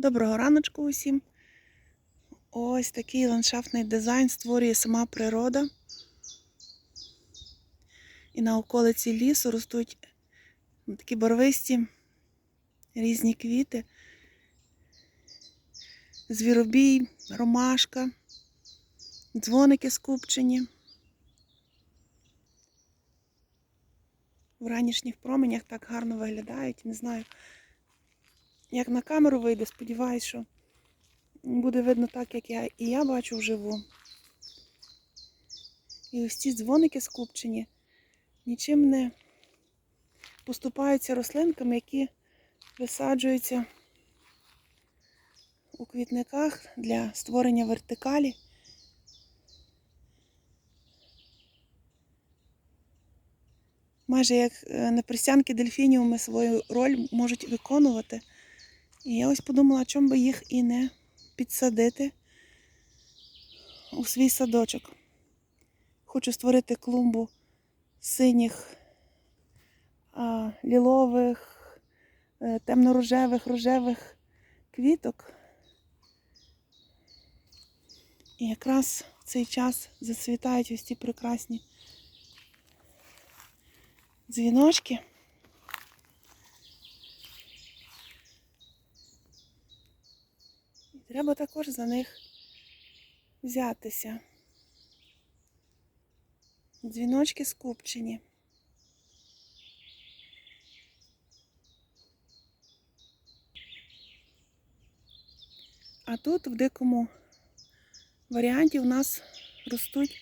Доброго раночку усім. Ось такий ландшафтний дизайн створює сама природа. І на околиці лісу ростуть такі барвисті різні квіти. Звіробій, ромашка, дзвоники скупчені. В ранішніх променях так гарно виглядають. Не знаю, як на камеру вийде, сподіваюсь, що буде видно так, як я і я бачу вживу. І ось ці дзвоники скупчені нічим не поступаються рослинками, які висаджуються у квітниках для створення вертикалі. Майже як е, на присянки дельфініуми свою роль можуть виконувати. І я ось подумала, чому би їх і не підсадити у свій садочок. Хочу створити клумбу синіх, а, лілових, е, темно-рожевих, рожевих квіток. І якраз в цей час зацвітають ось ці прекрасні дзвіночки. Треба також за них взятися. Дзвіночки скупчені. А тут в дикому варіанті у нас ростуть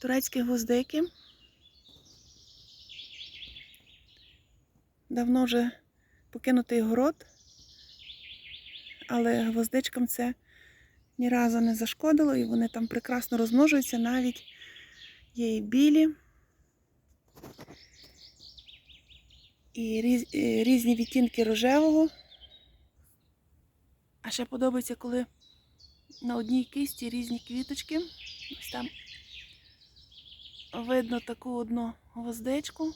турецькі гвоздики. Давно вже покинутий город, але гвоздичкам це ні разу не зашкодило, і вони там прекрасно розмножуються, навіть є і білі, і різ, різні відтінки рожевого. А ще подобається, коли на одній кисті різні квіточки. Ось там видно таку одну гвоздичку.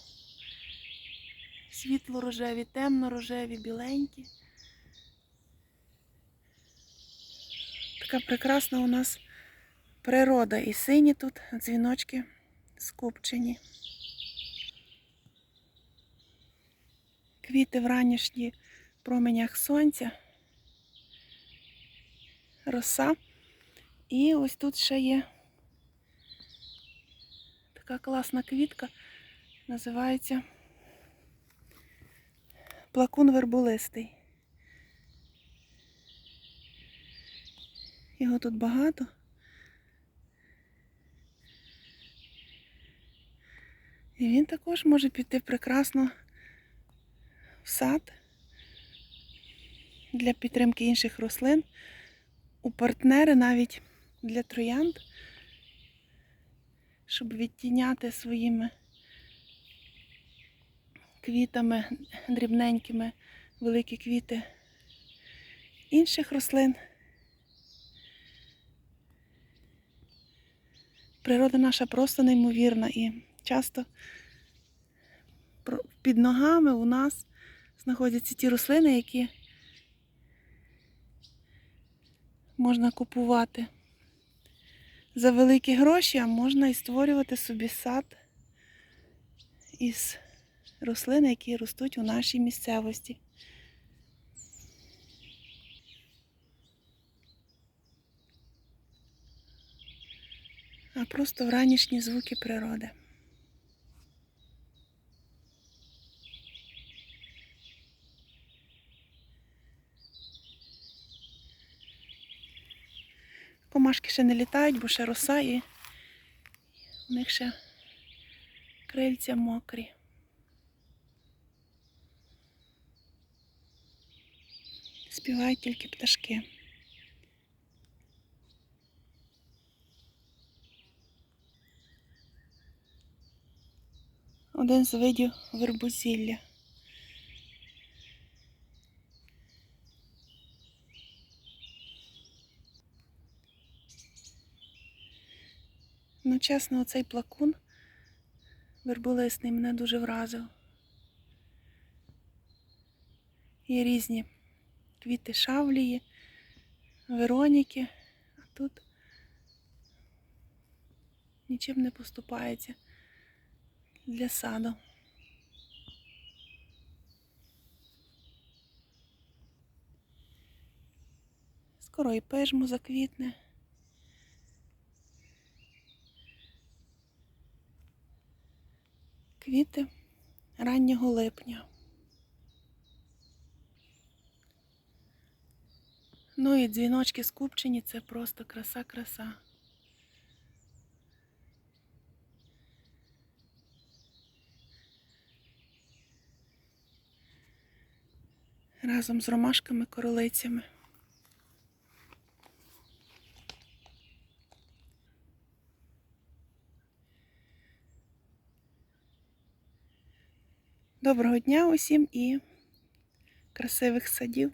Світло-рожеві, темно-рожеві, біленькі. Така прекрасна у нас природа. І сині тут дзвіночки скупчені. Квіти в ранішні променях сонця, роса. І ось тут ще є така класна квітка, називається плакун верболистий. Його тут багато. І він також може піти прекрасно в сад для підтримки інших рослин, у партнери навіть для троянд, щоб відтіняти своїми квітами дрібненькими великі квіти інших рослин. Природа наша просто неймовірна і часто під ногами у нас знаходяться ті рослини, які можна купувати за великі гроші, а можна і створювати собі сад із рослин, які ростуть у нашій місцевості. А просто вранішні звуки природи. Комашки ще не літають, бо ще роса і у них ще крильця мокрі. Співають тільки пташки. Один з видів вербузілля. Ну, чесно, оцей плакун верболисний мене дуже вразив. Є різні квіти шавлії, Вероніки. А тут нічим не поступається для саду. Скоро і пижмо заквітне. Квіти раннього липня. Ну і дзвіночки скупчені це просто краса-краса. Разом з ромашками-королицями. Доброго дня усім і красивих садів.